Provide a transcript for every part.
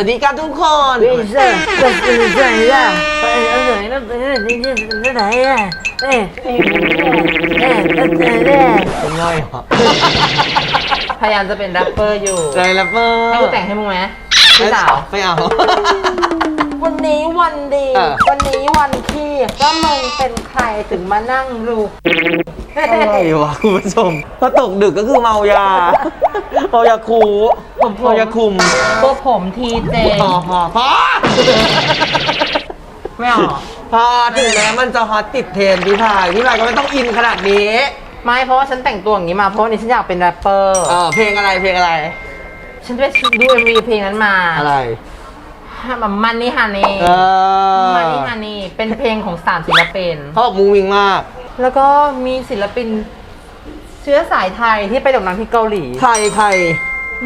สวัสดีครับทุกคนเฮ้ยเจ้าเจ้าเจ้าเจ้าไปเอาหนยนะไปเอาหน่อยนะไปเอไหนอะเอ๊ยเอ๊ะเอ๊ะเอ๊ะเป็นง่อยเหรพยายามจะเป็นแรปเปอร์อยู่ใจแรปเปอร์ให้กูแต่งให้มึงไหมพี่อาไม่เอาวันนี้วันดี วันนี้วันที่ก็มึงเป็นใครถึงมานั่งรู อะไรวะคุณผู้ชมพอตกดึกก็คือเมายาเมายาคูผมผมเมายาคุมตัวผมทีเจพอพอพอไม่เอาเหรอพอถึงแม้มันจะฮอตติดเทรนด์พี่พายพี่พายก็ไม่ต้องอินขนาดนี้ ไม่เพราะว่าฉันแต่งตัวอย่างนี้มาเพราะวันนี้ฉันอยากเป็นแรปเปอร์เออเพลงอะไรเพลงอะไร ฉันไปดูเอ็มวีเพลงนั้นมาอะไรแบบมันนี่ฮันนี่เออมันนี่ฮันนี่เป็นเพลงของสามศิลปินเขาบอกมุงมิงมาก แล้วก็มีศิลปินเชื้อสายไทยที่ไปโด่งดังที่เกาหลี ใครใคร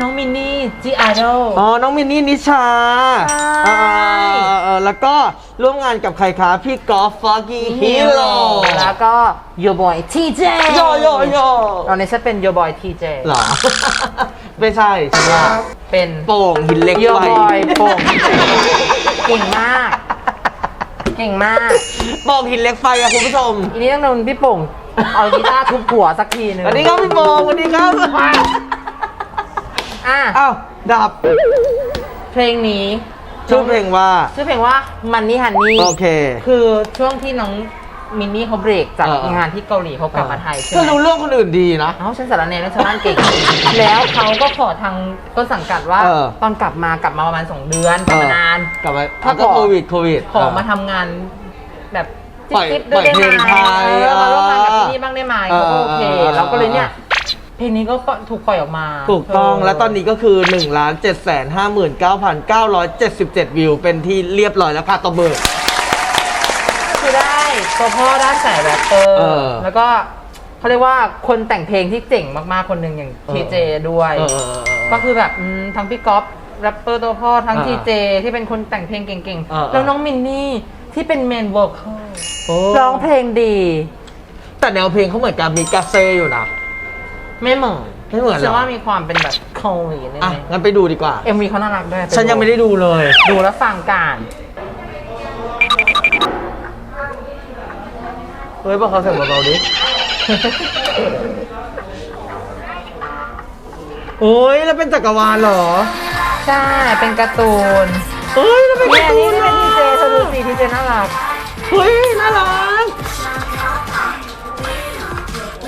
น้องมินนี่จีไอดอล อ๋อ น้องมินนี่นิชาใช่เออเออเออแล้วก็ร่วมงานกับใครคะ พี่กอล์ฟฟอกกี้ฮีโร่แล้วก็โยบอยทีเจโยโยโยตอนนี้ฉันเป็นโยบอยทีเจเหรอ ไม่ใช่ฉันว่าเป็นโป่งหินเหล็กโยไฟบอยโป่งเก่งมาก เก่งมากโป่งหินเหล็กไฟอะคุณผู้ชมอีนี้ต้องโดนพี่โป่งเอากีตาร์ทุบหัวสักทีหนึงสวัสดีครับพี่โป่งสวัสดีครับอะอ้าวดับเพลงนี้ชื่อเพลงว่า ชื่อเพลงว่ามันนี่ฮันนี่โอเค คือช่วงที่น้อง มินนี่เขาเบรกจากเออเอองานที่เกาหลีเขากลับมาไทยใช่ก็ไหมรู้เรื่องคนอื่นดีนะ เอ้าฉันสารแหนและชาวบ้านเก่ง แล้วเขาก็ขอทางต้นสังกัดว่า เออ ตอนกลับมากลับมาประมาณสองเดือนกลับมานาน กลับมาถ้าก็ขอ โควิดโควิด ขอมาทำงานแบบปล่อยจิ๊บๆด้วยได้ปล่อยเพลงไหมไทยเออมาร่วมงานกับเออที่นี่บ้างได้ไหมเขาก็โอเคเออเออ แล้วก็เลยเนี่ยเพลงนี้ก็ถูกปล่อยออกมาถูกต้องเและตอนนี้ก็คือ 1 7 5 9 9 9 7 7 วิว เป็นที่เรียบร้อยแล้วค่ะตบมือ คือได้ตัวพ่อด้านสายแรปเปอร์เออแล้วก็เขาเรียกว่าคนแต่งเพลงที่เจ๋งมากๆคนหนึ่งอย่างเออทีเจด้วย เออเออเออเออก็คือแบบอืมทั้งพี่ก๊อฟแรปเปอร์ตัวพ่อทั้งอ่าทีเจที่เป็นคนแต่งเพลงเก่งอ่าๆแล้วน้องมินนี่ที่เป็นเมนวอลคอลโอ้ร้องเพลงดี แต่แนวเพลงเขาเหมือนกับมีกาเซอยู่นะ ไม่เหมือนไม่เหมือนเหรอ ฉันว่ามีความเป็นแบบเกาหลีนิดอะนึงงั้นไปดูดีกว่า เอ็มวีเขาน่ารักด้วยปฉันยังไม่ได้ดูเลย ดูแล้วฟังการ เฮ้ยบอกเขาเสียงเบาๆดิ โอ้ยแล้วเป็นจักรวาลเหรอใช่ เป็นการ์ตูนเฮ้ยแล้วเป็นเนี่กายร์ตูนี่นนี่เหรเป็นอทีเจเธอดูสิทีเจน่ารัก เฮ้ยน่ารัก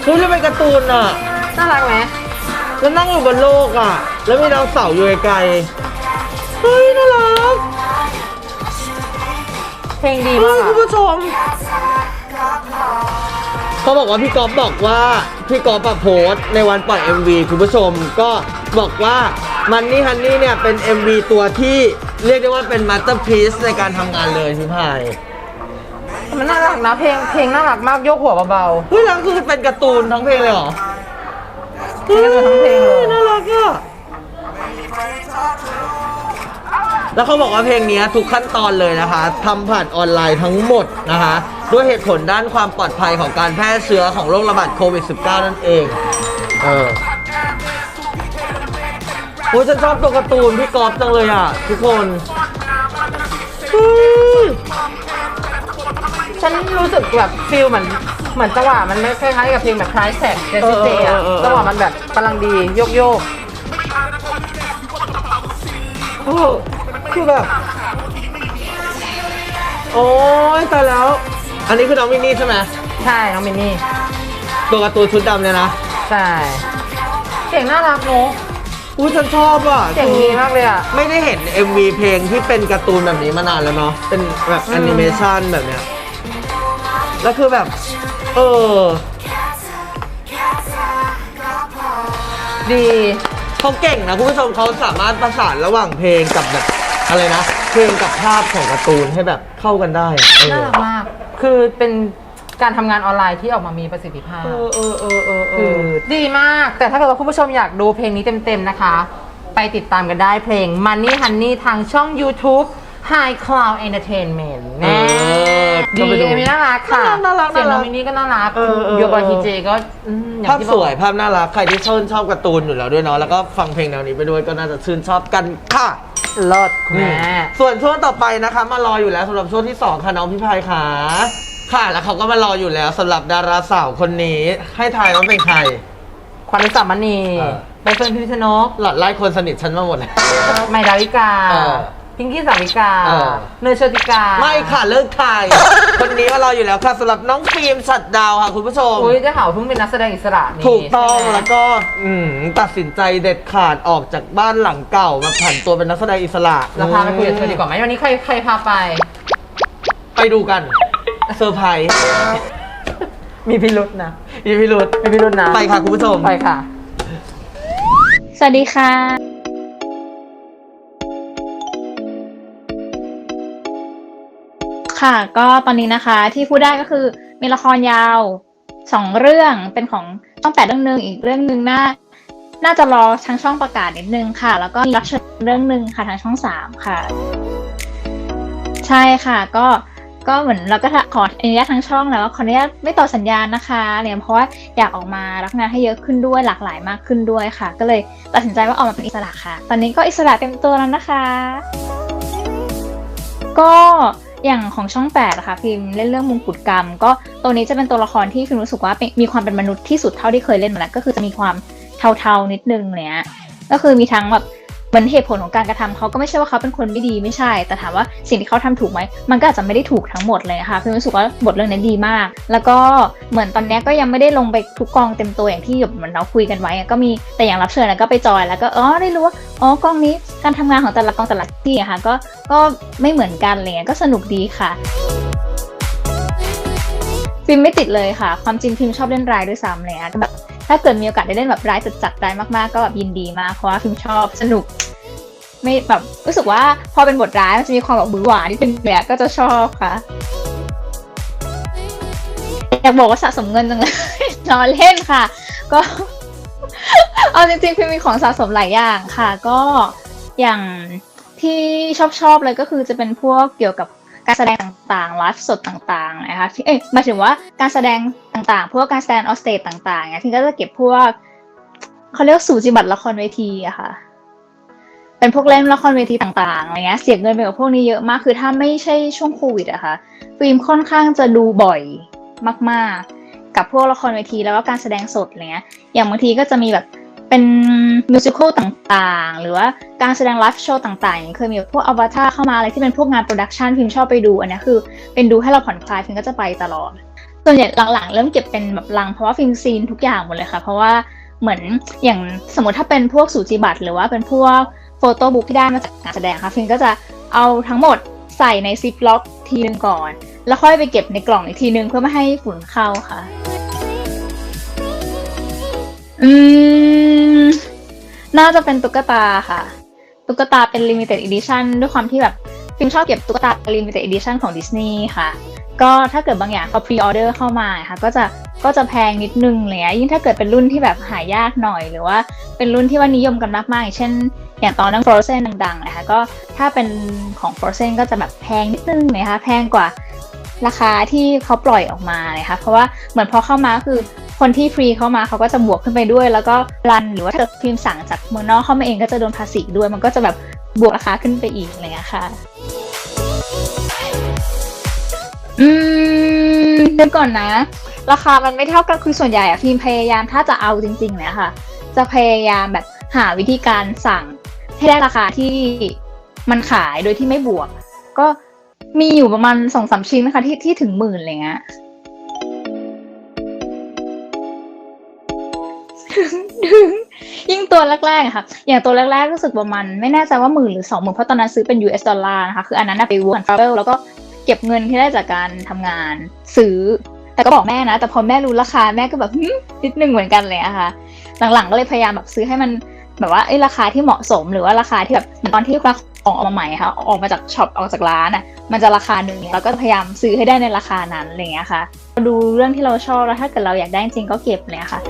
เฮ้ยแล้วเป็นการ์ตูนอะ น่ารักไหมแล้วนั่งอยู่บนโลกอะ แล้วมีดาวเสาร์อยู่ไกลๆเฮ้ยน่ารักเพลงดีเฮ้มายกคุณอะผู้ชม เขาบอกว่าพี่ก๊อฟบอกว่าพี่ก๊อฟอะโพสต์ในวันปล่อย MV คุณผู้ชมก็บอกว่ามันนี่ฮันนี่เนี่ยเป็น MV ตัวที่เรียกได้ว่าเป็นมาสเตอร์พีซในการทำงานเลยพี่พายมันน่ารักนะเพลงเพลงน่ารักมากโยกหัวเบาเฮ้ยแล้วคือเป็นการ์ตูนทั้งเพลงเลยเหรอเป็นการ์ตูนทั้งเพลงเลยน่ารักอะแล้วเขาบอกว่าเพลงเนี้ยทุกขั้นตอนเลยนะคะทำผ่านออนไลน์ทั้งหมดนะคะ ด้วยเหตุผลด้านความปลอดภัยของการแพร่เชื้อของโรคระบาดโควิด -19 นั่นเอง เออโอ้ยฉันชอบตัวการ์ตูนพี่กอล์ฟจังเลยอะ ทุกคนเฮ้ยๆฉันรู้สึกแบบฟิลเหมือนเหมือนจังหวะมันไม่คล้ายๆกับเพลงแบบคล้ายแสกเจสซี่เจอะจังหวะมันแบบกำลังดีโยกโยกโอ้คือแบบ โอ้ยตายแล้ว อันนี้คือน้องมินนี่ใช่ไหมๆใช่น้องมินนี่ ตัวการ์ตูนชุดดำเนี่ยนะ ใช่ เสียงน่ารักเนอะอุ้ยฉันชอบอะเสียงดีมากเลยอะ ไม่ได้เห็น MV เพลงที่เป็นการ์ตูนแบบนี้มานานแล้วเนาะ เป็นแบบอืมแอนิเมชันแบบเนี้ย แล้วคือแบบ เออ ดีเขาเก่งนะคุณผู้ชมเขาสามารถประสานระหว่างเพลงกับแบบอะไรนะ เพลงกับภาพของการ์ตูนให้แบบเข้ากันได้อะเอน่าอรักมาก คือเป็นการทำงานออนไลน์ที่ออกมามีประสิทธิภาพ เออเออเออเออเอคืออ ดีมาก แต่ถ้าเกิดว่าคุณผู้ชมอยากดูเพลงนี้เต็มๆนะคะ ไปติดตามกันได้เพลง Money Honey ทางช่อง YouTube High Cloud Entertainment แน่เออดีก็ไปดูเอมี่น่ารักค่ะน่ารักเสียงน้องน่ารักมินนี่ก็น่ารักเออเออโยบอยทีเจก็อืมอย่าภางพที่สบอกวยภาพน่ารัก ใครที่ชื่นชอบการ์ตูนอยู่แล้วด้วยเนาะแล้วก็ฟังเพลงแนวนี้ไปด้วยก็น่าจะชื่นชอบกันค่ะ เลิศคุณแม่ส่วนช่วงต่อไปนะคะ มารออยู่แล้วสำหรับช่วงที่ 2 ค่ะน้องพี่พายค่ะ ค่ะแล้วเขาก็มารออยู่แล้วสำหรับดาราสาวคนนี้ ให้ทายว่าเป็นใครควันอุสามณีเออใบเฟิร์นพิมชนกหลอดไล่คนสนิทฉันมาหมดเลยใหม่ดาวิกา เออ พิงกี้สาวิกาเออ เนยโชติกาไม่ค่ะเลิกทาย คนนี้มารออยู่แล้วค่ะสำหรับน้องฟิล์มชัดดาวค่ะคุณผู้ชม อุ้ยเจะหาเพิ่งเป็นนักแสดงอิสระนี่ถูกต้องใช่ไหม แล้วก็อืมตัดสินใจเด็ดขาดออกจากบ้านหลังเก่ามาผันตัวเป็นนักแสดงอิสระเราพาไปคุยกับเธอดีกว่าไหมวันนี้ใครใครพาไป ไปดูกันเซอร์ไพรส์มีพิรุษนะ มีพิรุธมีพิรุษนะไปค่ะคุณผู้ชม ไปค่ะ สวัสดีค่ะ ค่ะ ก็ตอนนี้นะคะที่พูดได้ก็คือมีละครยาวสองเรื่องเป็นของช่องแปดเรื่องหนึ่งอีกเรื่องหนึ่งน่าน่าจะรอทางช่องประกาศนิดนึงค่ะ แล้วก็มีรับเชิญเรื่องหนึ่งค่ะทางช่องสามค่ะ ใช่ค่ะก็ก็เหมือนเราก็ขออนุญาตทางช่องแล้วว่าขออนุญาตไม่ต่อสัญญาณนะคะเนี่ยเพราะว่าอยากออกมารับงานให้เยอะขึ้นด้วยหลากหลายมากขึ้นด้วยค่ะ ก็เลยตัดสินใจว่าออกมาเป็นอิสระค่ะ ตอนนี้ก็อิสระเต็มตัวแล้วนะคะ ก็ อย่างของช่อง8นะค่ะพิมเล่นเรื่องมงกุฎกรรม ก็ตัวนี้จะเป็นตัวละครที่พิมรู้สึกว่ามีความเป็นมนุษย์ที่สุดเท่าที่เคยเล่นมาแล้วก็คือจะมีความเทาๆนิดนึงเนี้ยก็คือมีทั้งแบบ เหมือนเหตุผลของการกระทำเขาก็ไม่ใช่ว่าเขาเป็นคนไม่ดีไม่ใช่ แต่ถามว่าสิ่งที่เขาทำถูกไหมมันก็อาจจะไม่ได้ถูกทั้งหมดเลยะค่ะพิมรู้สึกว่าบทเรื่องนี้ดีมาก แล้วก็เหมือนตอนนี้ก็ยังไม่ได้ลงไปทุกกองเต็มตัวอย่างที่แบบเหมือนเราคุยกันไว้ก็มีแต่อย่างรับเชิญก็ไปจอยแล้วก็อ๋อได้รู้ว่าอ๋อกองนี้การทำงานของแต่ละกองแต่ละที่อะค่ะก็ก็ไม่เหมือนกันอะไรเงี้ยก็สนุกดีค่ะฟิล์มไม่ติดเลยค่ะ ความจริงฟิล์มชอบเล่นรายด้วยซ้ำเลยอะแบบ ถ้าเกิดมีโอกาสได้เล่นแบบร้ายจัดๆร้ายมากๆ ก็แบบยินดีมากเพราะว่าฟิล์มชอบสนุก ไม่แบบรู้สึกว่าพอเป็นบทร้ายมันจะมีความแบบบื้อหวานิดนึงเลยก็จะชอบค่ะอยากบอกว่าสะสมเงินจังเลยนอนเล่นค่ะ ก็เอาจริงๆพิมมีของสะสมหลายอย่างค่ะ ก็อย่างที่ชอบชอบๆเลยก็คือจะเป็นพวกเกี่ยวกับ การแสดงต่างๆไลฟ์สดต่างๆนะคะเอ้ยหมายถึงว่าการแสดงต่างๆพวกการแสดงออสเตจต่างๆเนี่ยที่ก็จะเก็บพวกเขาเรียกสูจิบัตรละครเวทีอะค่ะ เป็นพวกเล่นละครเวทีต่างๆอะไรเงี้ยเสียเงินไปกับพวกนี้เยอะมากคือถ้าไม่ใช่ช่วงโควิดอะค่ะฟิล์มค่อนข้างจะดูบ่อยมาก ๆ กับพวกละครเวทีแล้วก็การแสดงสดอะไรเงี้ยอย่างบางทีก็จะมีแบบ เป็นมิวสิควลต่างๆ หรือว่าการแสดงไลฟ์โชว์ต่างๆ เคยมีพวกอวตารเข้ามาอะไรที่เป็นพวกงานโปรดักชันพิมชอบไปดูอันนี้คือเป็นดูให้เราผ่อนคลายพิมก็จะไปตลอด ส่วนใหญ่หลังๆ เริ่มเก็บเป็นแบบลังเพราะว่าฟิล์มซีนทุกอย่างหมดเลยค่ะ เพราะว่าเหมือนอย่างสมมติถ้าเป็นพวกสูจิบัตรหรือว่าเป็นพวกโฟโต้บุ๊กที่ได้มาจากการแสดงค่ะฟิล์มก็จะเอาทั้งหมดใส่ในซิปล็อกทีนึงก่อน แล้วค่อยไปเก็บในกล่องอีกทีนึงเพื่อไม่ให้ฝุ่นเข้าค่ะ อืม น่าจะเป็นตุ๊กตาค่ะ ตุ๊กตาเป็น limited edition ด้วยความที่แบบฟิล์มชอบเก็บตุ๊กตา limited edition ของดิสนีย์ค่ะ ก็ถ้าเกิดบางอย่างเขา pre order เข้ามาค่ะ ก็จะก็จะแพงนิดนึงเลยยิ่งถ้าเกิดเป็นรุ่นที่แบบหายากหน่อย หรือว่าเป็นรุ่นที่ว่านิยมกันมากๆอย่างเช่น อย่างตอนนั้น Frozen ดังๆนะคะก็ถ้าเป็นของ Frozen ก็จะแบบแพงนิดนึงนะคะแพงกว่าราคาที่เขาปล่อยออกมานะคะเพราะว่าเหมือนพอเข้ามาก็คือ คนที่ฟรีเข้ามาเขาก็จะบวกขึ้นไปด้วย แล้วก็รันหรือว่าถ้าเกิดพิมพ์สั่งจากเมืองนอกเข้ามาเองก็จะโดนภาษีด้วย มันก็จะแบบบวกราคาขึ้นไปอีกอะไรเงี้ยค่ะ อืมเดี๋ยวก่อนนะ ราคามันไม่เท่ากันคือส่วนใหญ่อะพิมพ์พยายามถ้าจะเอาจริงๆเนี่ยค่ะ จะพยายามแบบหาวิธีการสั่งให้ได้ราคาที่มันขายโดยที่ไม่บวก ก็มีอยู่ประมาณสองสามชิ้นนะคะที่ที่ถึงหมื่นอะไรเงี้ย ยิ่งตัวแรกๆอะค่ะ อย่างตัวแรกๆรู้สึกประมาณไม่แน่ใจว่าหมื่นหรือสองหมื่นเพราะตอนนั้นซื้อเป็น US ดอลลาร์นะคะ คืออันนั้นไป work and travel แล้วก็เก็บเงินที่ได้จากการทำงานซื้อ แต่ก็บอกแม่นะ แต่พอแม่รู้ราคาแม่ก็แบบนิดนึงเหมือนกันเลยอะค่ะ หลังๆก็เลยพยายามแบบซื้อให้มันแบบว่าเอ้ราคาที่เหมาะสมหรือว่าราคาที่แบบเหมือนตอนที่ของออกมาใหม่ค่ะ ออกมาจากช็อปออกจากร้านอะ มันจะราคาหนึ่งเราก็พยายามซื้อให้ได้ในราคานั้นอะไรเงี้ยค่ะ ดูเรื่องที่เราชอบแล้วถ้าเกิดเราอยากได้จริงก็เก็บเลยค่ะ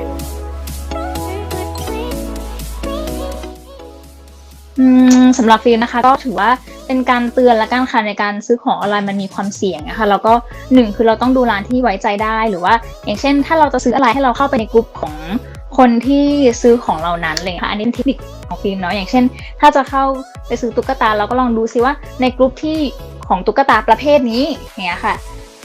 สำหรับฟิลนะคะก็ถือว่าเป็นการเตือนและกันค่ะในการซื้อของออนไลน์มันมีความเสี่ยงนะคะแล้วก็หนึ่งคือเราต้องดูร้านที่ไว้ใจได้หรือว่า อย่างเช่น ถ้าเราจะซื้ออะไรให้เราเข้าไปในกลุ่มของคนที่ซื้อของเรานั้นเลยค่ะอันนี้เป็นเทคนิคของฟิล์มเนาะอย่างเช่น ถ้าจะเข้าไปซื้อตุ๊กตาเราก็ลองดูซิว่าในกลุ่มที่ของตุ๊กตาประเภทนี้อย่างเงี้ยค่ะ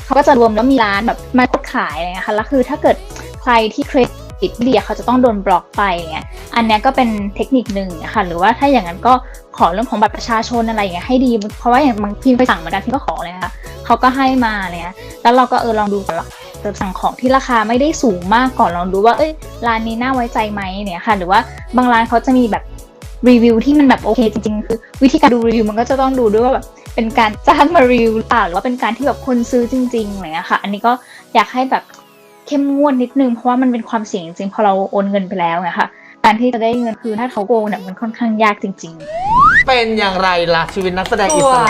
เขาก็จะรวมแล้วมีร้านแบบมาขายอะไรเงี้ยค่ะแล้วคือถ้าเกิดใครที่เคร ดิตไม่ดีอะเขาจะต้องโดนบล็อกไปอย่างเงี้ยอันนี้ก็เป็นเทคนิคหนึ่งอะค่ะหรือว่าถ้าอย่างนั้นก็ขอเรื่องของบัตรประชาชนอะไรอย่างเงี้ยให้ดี เพราะว่าอย่างบางทีไปสั่งเหมือนกันพี่ก็ขอเลยค่ะเขาก็ให้มาเลยะแล้วเราก็เออลองดูก่อนละเติมสั่งของที่ราคาไม่ได้สูงมากก่อนลองดูว่าเอ้ยร้านนี้น่าไว้ใจไหมเนี่ยค่ะ หรือว่าบางร้านเขาจะมีแบบรีวิวที่มันแบบโอเคจริงๆ คือ วิธีการดูรีวิวมันก็จะต้องดูด้วยว่าแบบเป็นการจ้างมารีวิวหรือเปล่าหรือว่าเป็นการที่แบบคนซื้อจริงๆอะไรเงี้ยค่ะ อันนี้ก็อยากให้แบบ เข้มงวดนิดนึงเพราะว่ามันเป็นความเสี่ยงจริงๆพอเราโอนเงินไปแล้วเนี่ยค่ะการที่จะได้เงินคืนถ้าเขาโกงเนี่ยมันค่อนข้างยากจริง ๆ เป็นอย่างไรล่ะชีวิตนักแสดงอิสระ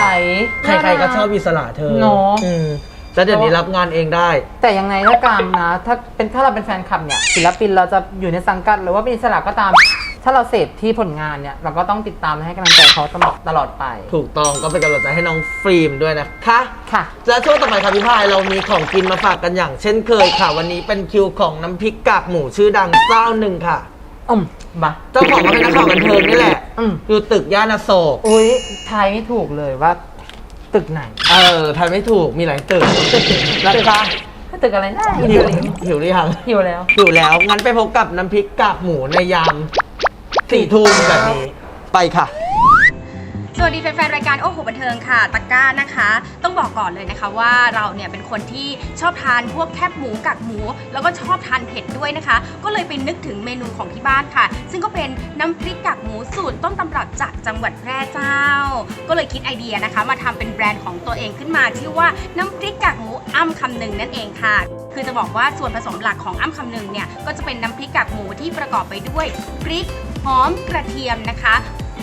ใครๆก็ชอบอิสระเธอเนอะ อืมแล้วเดี๋ยวนี้รับงานเองได้ แต่ยังไงถ้ากามนะ ถ้าเป็นถ้าเราเป็นแฟนคลับเนี่ยศิลปินเราจะอยู่ในสังกัดหรือว่าเป็นอิสระก็ตาม ถ้าเราเสพที่ผลงานเนี่ย เราก็ต้องติดตามและให้กำลังใจเขาตลอดตลอดไป ถูกต้องก็เป็นกำลังใจให้น้องฟิล์มด้วยนะคะค่ะ และช่วงต่อไปค่ะพี่พายเรามีของกินมาฝากกันอย่างเช่นเคยค่ะ วันนี้เป็นคิวของน้ำพริกกากหมูชื่อดังเจ้าหนึ่งค่ะอืมมาเจ้าของก็เป็นนักข่าวบันเทิงนี่แหละอืมอยู่ตึกย่านอโศกอุ้ยทายไม่ถูกเลยว่า ตึกไหน เออทายไม่ถูกมีหลายตึกนะคะตึกอะไรนะอินหิเตวอร์ลิงหิวหรือยังหิวแล้วหิวแล้วงั้นไปพบกับน้ำพริกกากหมูในยาม สี่ทุ่มแบบนี้ ไปค่ะ สวัสดีแฟนๆ รายการโอ้โหบันเทิงค่ะตะกร้านะคะ ต้องบอกก่อนเลยนะคะว่าเราเนี่ยเป็นคนที่ชอบทานพวกแคบหมูกักหมู แล้วก็ชอบทานเผ็ดด้วยนะคะ ก็เลยไปนึกถึงเมนูของที่บ้านค่ะ ซึ่งก็เป็นน้ำพริกกักหมูสูตรต้นตำรับจากจังหวัดแพร่เจ้า ก็เลยคิดไอเดียนะคะ มาทำเป็นแบรนด์ของตัวเองขึ้นมาชื่อว่าน้ำพริกกักหมูอ้ำคำหนึ่งนั่นเองค่ะ คือจะบอกว่าส่วนผสมหลักของอ้ำคำหนึ่งเนี่ยก็จะเป็นน้ำพริกกากหมูที่ประกอบไปด้วยพริกหอมกระเทียมนะคะ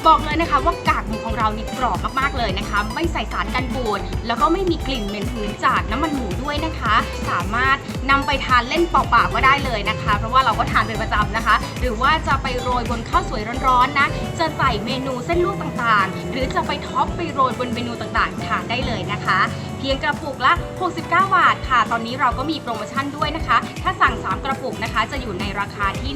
บอกเลยนะคะว่ากากหมูของเรานี่กรอบมากๆเลยนะคะ ไม่ใส่สารกันบูดแล้วก็ไม่มีกลิ่นเหม็นหืนจากน้ำมันหมูด้วยนะคะ สามารถนำไปทานเล่นเปล่าๆก็ได้เลยนะคะ เพราะว่าเราก็ทานเป็นประจำนะคะ หรือว่าจะไปโรยบนข้าวสวยร้อนๆนะจะใส่เมนูเส้นลวกต่างๆ หรือจะไปท็อปไปโรยบนเมนูต่างๆทานได้เลยนะคะ เพียงกระปุกละ 69 บาทค่ะ ตอนนี้เราก็มีโปรโมชั่นด้วยนะคะ ถ้าสั่ง 3 กระปุกนะคะ จะอยู่ในราคาที่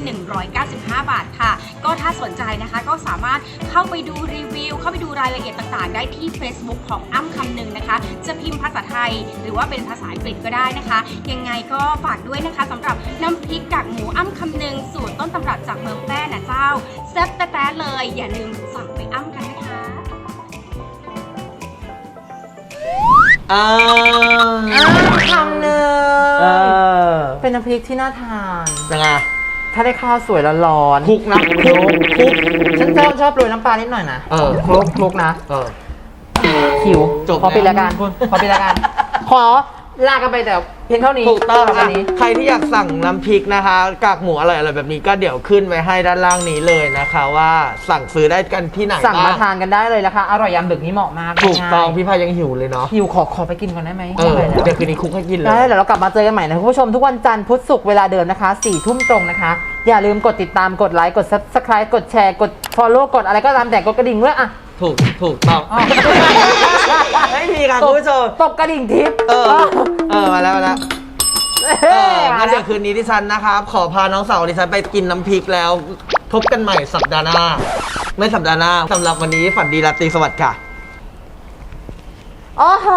195 บาทค่ะ ก็ถ้าสนใจนะคะก็สามารถเข้าไปดูรีวิว เข้าไปดูรายละเอียดต่างๆ ได้ที่ Facebook ของอ้ำคำหนึ่งนะคะ จะพิมพ์ภาษาไทย หรือว่าเป็นภาษาอังกฤษก็ได้นะคะ ยังไงก็ฝากด้วยนะคะสำหรับน้ำพริกกากหมูอ้ำคำหนึ่งสูตรต้นตำรับจากเมืองแพร่นะเจ้าแซ่บแต๊ะเลยอย่าลืมสั่งไปอ้ำกัน นะคะอ่าคำหนึ่งเออเป็นน้ำพริกที่น่าทาน ยังไงถ้าได้ข้าวสวยร้อนๆคลุกนะคลุกคลุก ฉันชอบชอบโรยน้ำปลานิดหน่อยนะเออ คลุกคลุกนะ เออ หิวจบขอปิดแล้ว รายการคุณขอปิดรายการขอ ลากันไปแต่เพียงเท่านี้ถูกต้องสำหรับวันนี้ ใครที่อยากสั่งน้ำพริกนะคะ กากหมูอร่อยๆแบบนี้ก็เดี๋ยวขึ้นไว้ให้ด้านล่างนี้เลยนะคะ ว่าสั่งซื้อได้กันที่ไหนสั่งมาบ้างทานกันได้เลยนะคะ อร่อยยามดึกนี้เหมาะมากถูกต้องง่ายพี่พายยังหิวเลยเนาะๆหิวขอขอไปกินก่อนได้ไหมเออไม่ไหวแล้วเดี๋ยวคืนนี้คุกให้กินเลยได้เดี๋ยวเรากลับมาเจอกันใหม่นะคุณผู้ชมทุกวันจันทร์พุธศุกร์เวลาเดิมนะคะสี่ทุ่มตรงนะคะ อย่าลืมกดติดตามกดไลค์กด subscribe กดแชร์กด follow กดอะไรก็ตามแต่กดกระดิ่งด้วยอะ ถูกถูกต้องอ้าวไม่มีค่ะคุณผู้ชม ตบกระดิ่งทิปเออ เออ มาแล้วมาแล้วเอเออองั้นเดี๋ยวคืนนี้ดิฉันนะครับ ขอพาน้องสาวดิฉันไปกินน้ำพริกแล้ว พบกันใหม่สัปดาห์หน้า ไม่สัปดาห์หน้าสำหรับวันนี้ฝันดีราตรีสวัสดิ์ค่ะ โอ้โห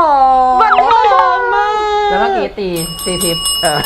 บันเทิงมากแล้วเมื่อกี้ตีตีทิปเออ